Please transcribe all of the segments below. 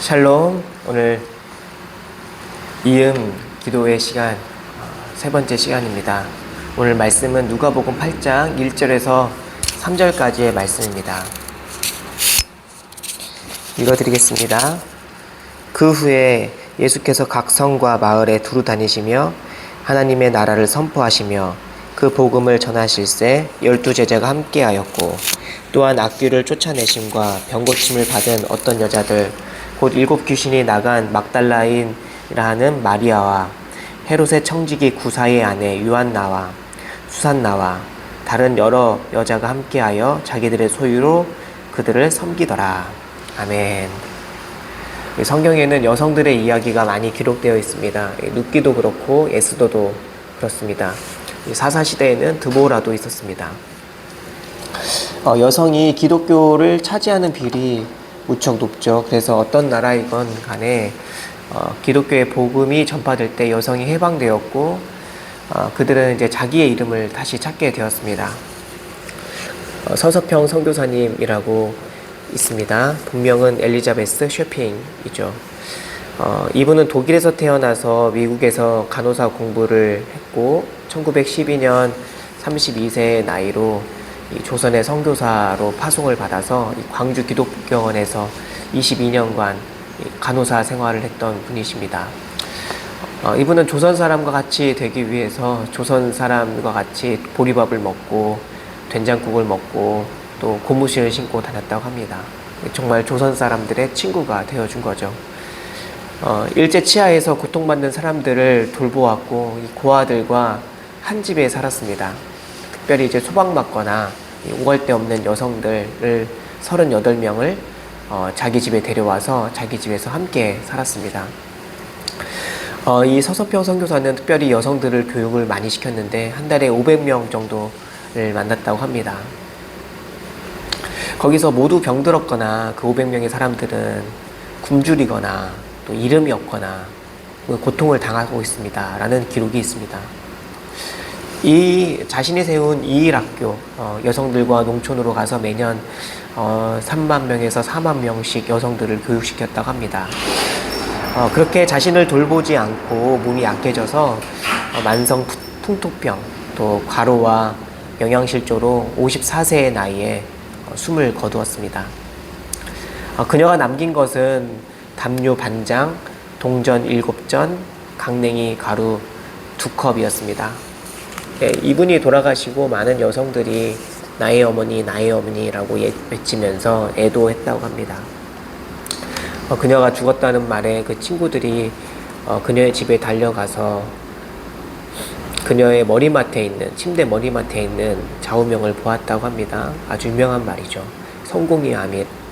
샬롬 오늘 이음 기도의 시간 어, 세 번째 시간입니다. 오늘 말씀은 누가복음 8장 1절에서 3절까지의 말씀입니다. 읽어 드리겠습니다. 그 후에 예수께서 각 성과 마을에 두루 다니시며 하나님의 나라를 선포하시며 그 복음을 전하실세 열두 제자가 함께하였고 또한 악귀를 쫓아내심과 병고침을 받은 어떤 여자들 곧 일곱 귀신이 나간 막달라인이라 하는 마리아와 헤롯의 청지기 구사의 아내 유한나와 수산나와 다른 여러 여자가 함께하여 자기들의 소유로 그들을 섬기더라. 아멘. 이 성경에는 여성들의 이야기가 많이 기록되어 있습니다. 이 룻기도 그렇고 에스더도 그렇습니다. 이 사사 시대에는 드보라도 있었습니다. 어, 여성이 기독교를 차지하는 비율이 무척 높죠. 그래서 어떤 나라이건 간에 어, 기독교의 복음이 전파될 때 여성이 해방되었고 어, 그들은 이제 자기의 이름을 다시 찾게 되었습니다. 어, 서서평 선교사님이라고 있습니다. 본명은 엘리자베스 쇼핑이죠. 어, 이분은 독일에서 태어나서 미국에서 간호사 공부를 했고 1912년 32세의 나이로 이 조선의 선교사로 파송을 받아서 이 광주 기독교원에서 22년간 간호사 생활을 했던 분이십니다. 어, 이분은 조선 사람과 같이 되기 위해서 조선 사람과 같이 보리밥을 먹고 된장국을 먹고 또 고무신을 신고 다녔다고 합니다. 정말 조선 사람들의 친구가 되어준 거죠. 어, 일제 치하에서 고통받는 사람들을 돌보았고 이 고아들과 한 집에 살았습니다. 특별히 이제 소방받거나 오갈 데 없는 여성들을 38명을 어, 자기 집에 데려와서 자기 집에서 함께 살았습니다. 어, 이 서서평 선교사는 특별히 여성들을 교육을 많이 시켰는데 한 달에 500명 정도를 만났다고 합니다. 거기서 모두 병들었거나 그 500명의 사람들은 굶주리거나 또 이름이 없거나 고통을 당하고 있습니다. 라는 기록이 있습니다. 이 자신이 세운 이일학교 어, 여성들과 농촌으로 가서 매년 어, 3만 명에서 4만 명씩 여성들을 교육시켰다고 합니다. 어, 그렇게 자신을 돌보지 않고 몸이 약해져서 어, 만성 풍토병 또 과로와 영양실조로 54세의 나이에 어, 숨을 거두었습니다. 어, 그녀가 남긴 것은 담요 반장, 동전 일곱 전, 강냉이 가루 두 컵이었습니다. 네, 이분이 돌아가시고 많은 여성들이 나의 어머니, 나의 어머니라고 예, 외치면서 애도했다고 합니다. 어, 그녀가 죽었다는 말에 그 친구들이 어, 그녀의 집에 달려가서 그녀의 머리맡에 있는 침대 머리맡에 있는 좌우명을 보았다고 합니다. 아주 유명한 말이죠. 성공이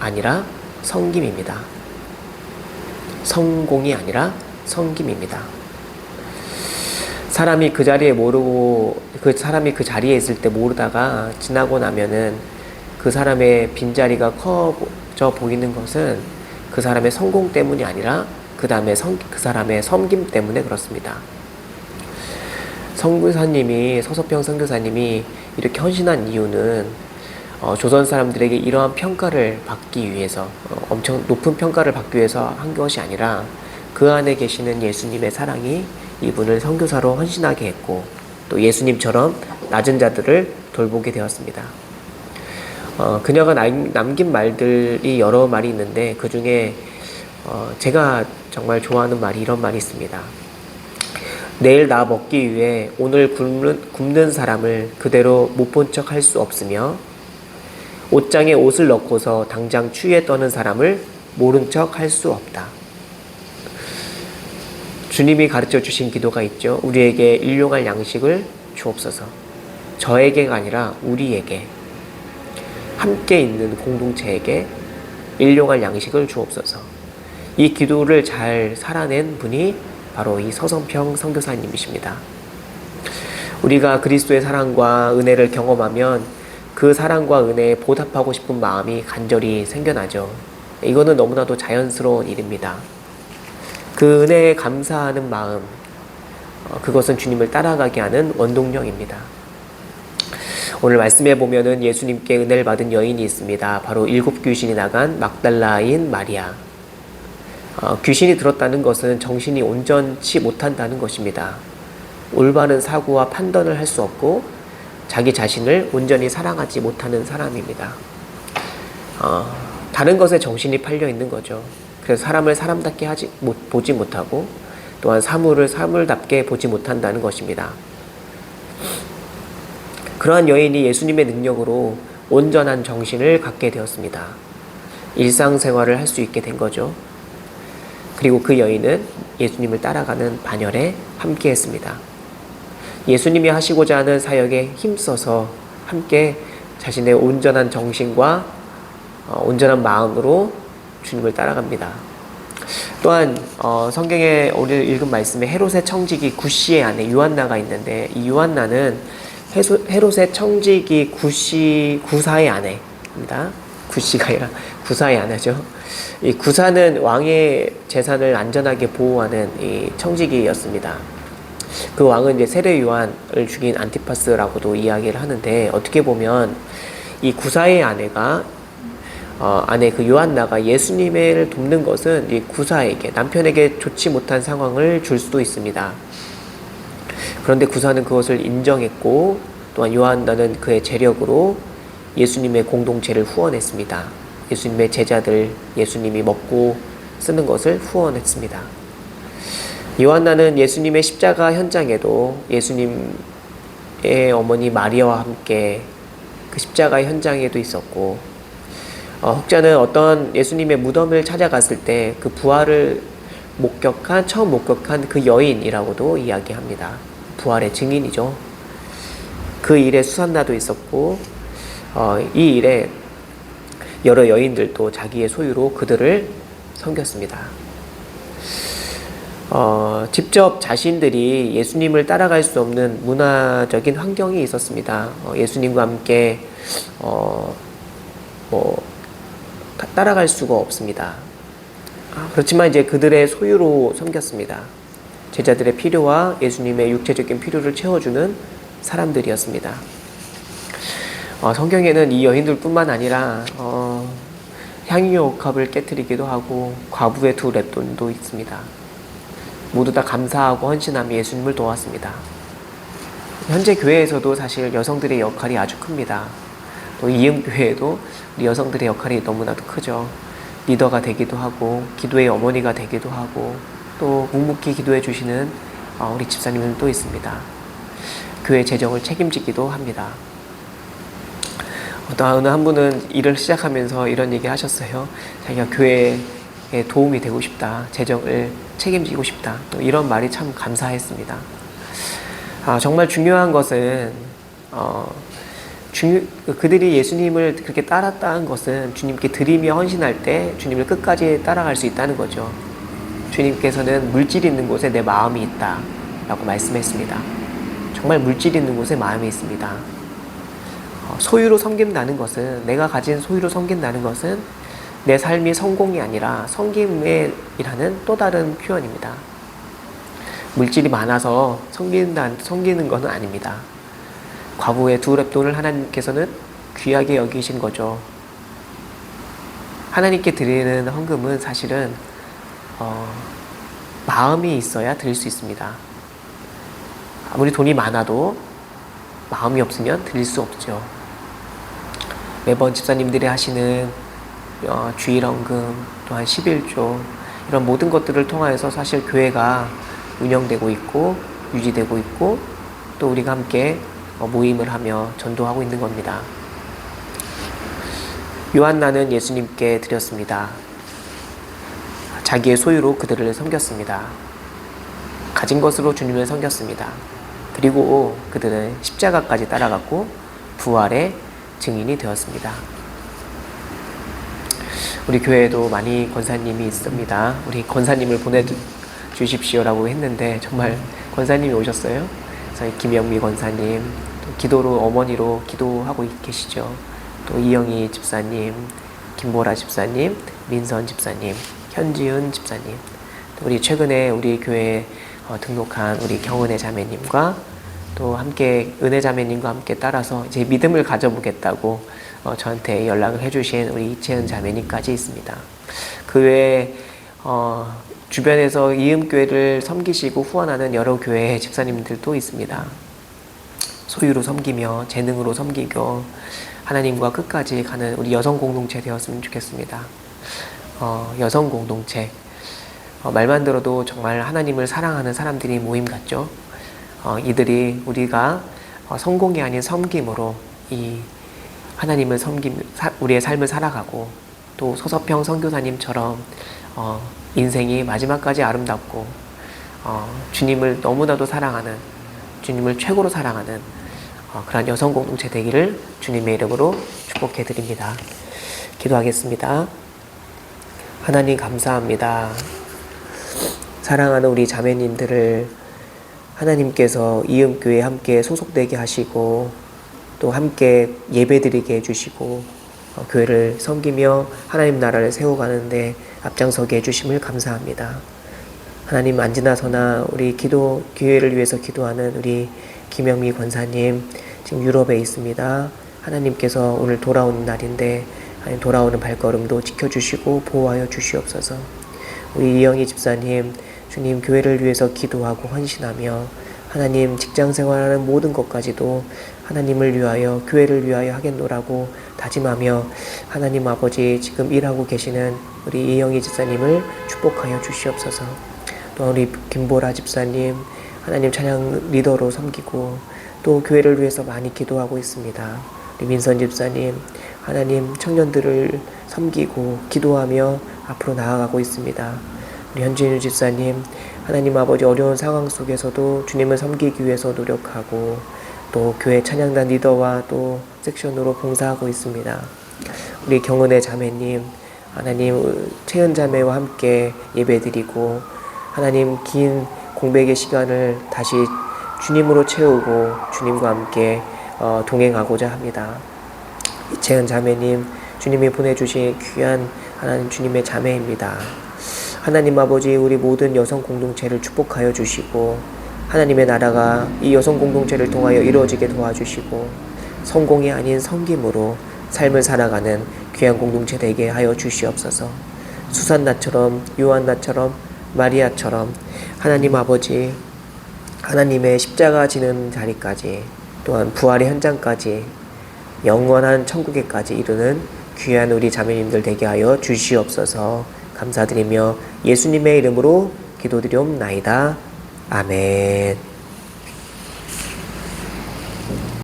아니라 성김입니다. 성공이 아니라 성김입니다. 사람이 그 자리에 모르고 그 사람이 그 자리에 있을 때 모르다가 지나고 나면은 그 사람의 빈자리가 커져 보이는 것은 그 사람의 성공 때문이 아니라 그 다음에 그 사람의 섬김 때문에 그렇습니다. 성교사님이 서서평 선교사님이 이렇게 헌신한 이유는 어, 조선 사람들에게 이러한 평가를 받기 위해서 어, 엄청 높은 평가를 받기 위해서 한 것이 아니라 그 안에 계시는 예수님의 사랑이 이분을 선교사로 헌신하게 했고 또 예수님처럼 낮은 자들을 돌보게 되었습니다. 어, 그녀가 남긴 말들이 여러 말이 있는데 그 중에 어, 제가 정말 좋아하는 말이 이런 말이 있습니다. 내일 나 먹기 위해 오늘 굶는, 굶는 사람을 그대로 못 본 척 할 수 없으며 옷장에 옷을 넣고서 당장 추위에 떠는 사람을 모른 척 할 수 없다. 주님이 가르쳐 주신 기도가 있죠. 우리에게 일용할 양식을 주옵소서. 저에게가 아니라 우리에게 함께 있는 공동체에게 일용할 양식을 주옵소서. 이 기도를 잘 살아낸 분이 바로 이 서성평 선교사님이십니다. 우리가 그리스도의 사랑과 은혜를 경험하면 그 사랑과 은혜에 보답하고 싶은 마음이 간절히 생겨나죠. 이거는 너무나도 자연스러운 일입니다. 그 은혜에 감사하는 마음, 어, 그것은 주님을 따라가게 하는 원동력입니다. 오늘 말씀해 보면은 예수님께 은혜를 받은 여인이 있습니다. 바로 일곱 귀신이 나간 막달라인 마리아. 어, 귀신이 들었다는 것은 정신이 온전치 못한다는 것입니다. 올바른 사고와 판단을 할 수 없고 자기 자신을 온전히 사랑하지 못하는 사람입니다. 어, 다른 것에 정신이 팔려 있는 거죠. 그래서 사람을 사람답게 하지 못, 보지 못하고 또한 사물을 사물답게 보지 못한다는 것입니다. 그러한 여인이 예수님의 능력으로 온전한 정신을 갖게 되었습니다. 일상생활을 할 수 있게 된 거죠. 그리고 그 여인은 예수님을 따라가는 반열에 함께 했습니다. 예수님이 하시고자 하는 사역에 힘써서 함께 자신의 온전한 정신과 어, 온전한 마음으로 주님을 따라갑니다. 또한 어, 성경에 오늘 읽은 말씀에 헤롯의 청지기 구시의 아내 유한나가 있는데 이 유한나는 헤롯의 청지기 구시 구사의 아내입니다. 구시가 아니라 구사의 아내죠. 이 구사는 왕의 재산을 안전하게 보호하는 이 청지기였습니다. 그 왕은 이제 세례 요한을 죽인 안티파스라고도 이야기를 하는데 어떻게 보면 이 구사의 아내가 어, 아내 그 요한나가 예수님을 돕는 것은 이 구사에게 남편에게 좋지 못한 상황을 줄 수도 있습니다. 그런데 구사는 그것을 인정했고 또한 요한나는 그의 재력으로 예수님의 공동체를 후원했습니다. 예수님의 제자들 예수님이 먹고 쓰는 것을 후원했습니다. 요한나는 예수님의 십자가 현장에도 예수님의 어머니 마리아와 함께 그 십자가 현장에도 있었고 어, 혹자는 어떤 예수님의 무덤을 찾아갔을 때 그 부활을 목격한 처음 목격한 그 여인이라고도 이야기합니다. 부활의 증인이죠. 그 일에 수산나도 있었고 어, 이 일에 여러 여인들도 자기의 소유로 그들을 섬겼습니다. 어, 직접 자신들이 예수님을 따라갈 수 없는 문화적인 환경이 있었습니다. 어, 예수님과 함께 어, 뭐 따라갈 수가 없습니다. 아, 그렇지만 이제 그들의 소유로 섬겼습니다. 제자들의 필요와 예수님의 육체적인 필요를 채워주는 사람들이었습니다. 어, 성경에는 이 여인들뿐만 아니라 어, 향유 옥합을 깨뜨리기도 하고 과부의 두 랩돈도 있습니다. 모두 다 감사하고 헌신하며 예수님을 도왔습니다. 현재 교회에서도 사실 여성들의 역할이 아주 큽니다. 또 이음교회에도 우리 여성들의 역할이 너무나도 크죠. 리더가 되기도 하고, 기도의 어머니가 되기도 하고, 또 묵묵히 기도해 주시는 어, 우리 집사님들도 있습니다. 교회 재정을 책임지기도 합니다. 어느 한 분은 일을 시작하면서 이런 얘기 하셨어요. 자기가 교회에 도움이 되고 싶다. 재정을 책임지고 싶다. 또 이런 말이 참 감사했습니다. 아, 정말 중요한 것은, 어, 중요, 그들이 예수님을 그렇게 따랐다는 것은 주님께 드리며 헌신할 때 주님을 끝까지 따라갈 수 있다는 거죠. 주님께서는 물질 있는 곳에 내 마음이 있다. 라고 말씀했습니다. 정말 물질 있는 곳에 마음이 있습니다. 어, 소유로 섬긴다는 것은, 내가 가진 소유로 섬긴다는 것은 내 삶이 성공이 아니라 성김이라는 또 다른 표현입니다. 물질이 많아서 섬긴다, 섬기는 것은 아닙니다. 과부의 두 랩돈을 하나님께서는 귀하게 여기신 거죠. 하나님께 드리는 헌금은 사실은 어, 마음이 있어야 드릴 수 있습니다. 아무리 돈이 많아도 마음이 없으면 드릴 수 없죠. 매번 집사님들이 하시는 어, 주일헌금 또한 11조 이런 모든 것들을 통하여서 사실 교회가 운영되고 있고 유지되고 있고 또 우리가 함께 어, 모임을 하며 전도하고 있는 겁니다. 요한나는 예수님께 드렸습니다. 자기의 소유로 그들을 섬겼습니다. 가진 것으로 주님을 섬겼습니다. 그리고 그들은 십자가까지 따라갔고 부활의 증인이 되었습니다. 우리 교회에도 많이 권사님이 있습니다. 우리 권사님을 보내주십시오라고 했는데 정말 권사님이 오셨어요. 그래서 김영미 권사님, 또 기도로 어머니로 기도하고 계시죠. 또 이영희 집사님, 김보라 집사님, 민선 집사님, 현지은 집사님, 또 우리 최근에 우리 교회에 어, 등록한 우리 경은혜 자매님과 또 함께 은혜 자매님과 함께 따라서 이제 믿음을 가져보겠다고 어, 저한테 연락을 해주신 우리 이채은 자매님까지 있습니다. 그 외에 어, 주변에서 이음교회를 섬기시고 후원하는 여러 교회 집사님들도 있습니다. 소유로 섬기며 재능으로 섬기고 하나님과 끝까지 가는 우리 여성 공동체 되었으면 좋겠습니다. 어, 여성 공동체 어, 말만 들어도 정말 하나님을 사랑하는 사람들이 모임 같죠. 어, 이들이 우리가 어, 성공이 아닌 섬김으로 이 하나님을 섬김 사- 우리의 삶을 살아가고 또 서서평 선교사님처럼 어, 인생이 마지막까지 아름답고 어, 주님을 너무나도 사랑하는 주님을 최고로 사랑하는 어, 그러한 여성 공동체 되기를 주님의 이름으로 축복해 드립니다. 기도하겠습니다. 하나님 감사합니다. 사랑하는 우리 자매님들을 하나님께서 이음교회 함께 소속되게 하시고 또 함께 예배드리게 해주시고 어, 교회를 섬기며 하나님 나라를 세워가는데 앞장서게 해주심을 감사합니다. 하나님 안지나서나 우리 기도 교회를 위해서 기도하는 우리 김영미 권사님 지금 유럽에 있습니다. 하나님께서 오늘 돌아오는 날인데 돌아오는 발걸음도 지켜주시고 보호하여 주시옵소서. 우리 이영희 집사님 주님 교회를 위해서 기도하고 헌신하며 하나님 직장 생활하는 모든 것까지도 하나님을 위하여 교회를 위하여 하겠노라고 다짐하며 하나님 아버지 지금 일하고 계시는 우리 이영희 집사님을 축복하여 주시옵소서. 또 우리 김보라 집사님 하나님 찬양 리더로 섬기고 또 교회를 위해서 많이 기도하고 있습니다. 우리 민선 집사님 하나님 청년들을 섬기고 기도하며 앞으로 나아가고 있습니다. 우리 현진우 집사님 하나님 아버지 어려운 상황 속에서도 주님을 섬기기 위해서 노력하고 또 교회 찬양단 리더와 또 섹션으로 봉사하고 있습니다. 우리 경은의 자매님 하나님 채은 자매와 함께 예배드리고 하나님 긴 공백의 시간을 다시 주님으로 채우고 주님과 함께 어, 동행하고자 합니다. 이채은 자매님 주님이 보내주신 귀한 하나님 주님의 자매입니다. 하나님 아버지 우리 모든 여성 공동체를 축복하여 주시고 하나님의 나라가 이 여성 공동체를 통하여 이루어지게 도와주시고 성공이 아닌 성김으로 삶을 살아가는 귀한 공동체 되게 하여 주시옵소서. 수산나처럼 요한나처럼 마리아처럼 하나님 아버지 하나님의 십자가 지는 자리까지 또한 부활의 현장까지 영원한 천국에까지 이르는 귀한 우리 자매님들 되게 하여 주시옵소서 감사드리며 예수님의 이름으로 기도드리옵나이다. 아멘.